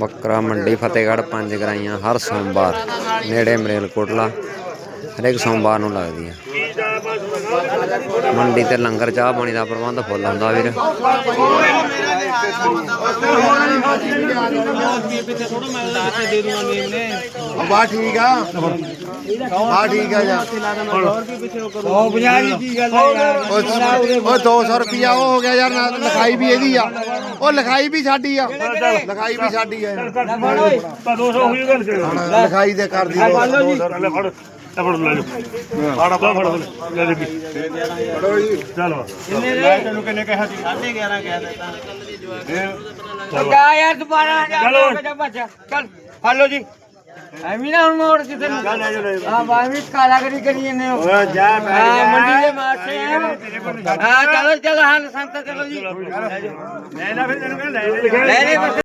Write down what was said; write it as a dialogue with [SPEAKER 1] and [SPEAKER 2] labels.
[SPEAKER 1] ਬੱਕਰਾ ਮੰਡੀ ਫਤਿਹਗੜ੍ਹ ਪੰਜ ਗਰਾਈਆਂ ਹਰ ਸੋਮਵਾਰ ਨੇੜੇ ਮਰੇਲਕੋਟਲਾ ਹਰੇਕ ਸੋਮਵਾਰ ਨੂੰ ਲੱਗਦੀ ਆ। ਮੰਡੀ ਤੇ ਲੰਗਰ ਚਾਹ ਪਾਣੀ ਦਾ ਪ੍ਰਬੰਧ ਫੁੱਲ ਹੁੰਦਾ ਵੀਰ।
[SPEAKER 2] ਬਾ ਠੀਕ ਆ। ਬਾ ਠੀਕ ਆ ਜਾ
[SPEAKER 3] ਉਹ ਬਜਾਰੀ ਕੀ ਗੱਲ ਹੈ ਯਾਰ?
[SPEAKER 2] ਉਹ 200 ਰੁਪਿਆ ਉਹ ਹੋ ਗਿਆ ਯਾਰ ਨਾਲ ਲਿਖਾਈ ਵੀ ਇਹਦੀ ਆ। ਉਹ ਲਿਖਾਈ ਵੀ ਸਾਡੀ ਆ। ਲਿਖਾਈ ਵੀ ਸਾਡੀ ਆ।
[SPEAKER 4] ਤਾਂ 200 ਹੋਈ ਗੱਲ ਸੀ
[SPEAKER 2] ਲਿਖਾਈ ਦੇ ਕਰਦੀ ਆ।
[SPEAKER 4] ਲੈ ਫੜ ਲੈ ਫੜ। ਲੈ ਫੜ ਫੜ ਫੜ ਲੈ ਦੇ ਫੜੋ ਜੀ। ਚਲੋ
[SPEAKER 3] ਮੈਂ ਤੈਨੂੰ ਕਿੰਨੇ ਕਿਹਾ ਸੀ? 11.5 ਕਹਿ ਦਿੱਤਾ ਜਾ ਯਾਰ ਦੁਬਾਰਾ
[SPEAKER 4] ਚਲੋ।
[SPEAKER 3] ਜਾ ਬੱਚਾ ਚੱਲ ਫੜ ਲਓ ਜੀ। ਐਵੇਂ ਨਾ ਹੁਣ ਮੋੜ ਕਿਸੇ ਨੂੰ ਹਾਂ ਬਾਵੇਂ ਕਾਲਾਗਰੀ ਕਰੀ ਜਾਂਦੇ ਹੋ ਓਏ ਜਾ ਮੰਡੀ ਦੇ ਮਾਸੇ ਹਾਂ ਚਲੋ ਚਲੋ ਹਾਂ ਸੰਤ ਚਲੋ ਜੀ
[SPEAKER 4] ਮੈਂ ਨਾ ਫਿਰ ਤੈਨੂੰ ਲੈ
[SPEAKER 3] ਲੈ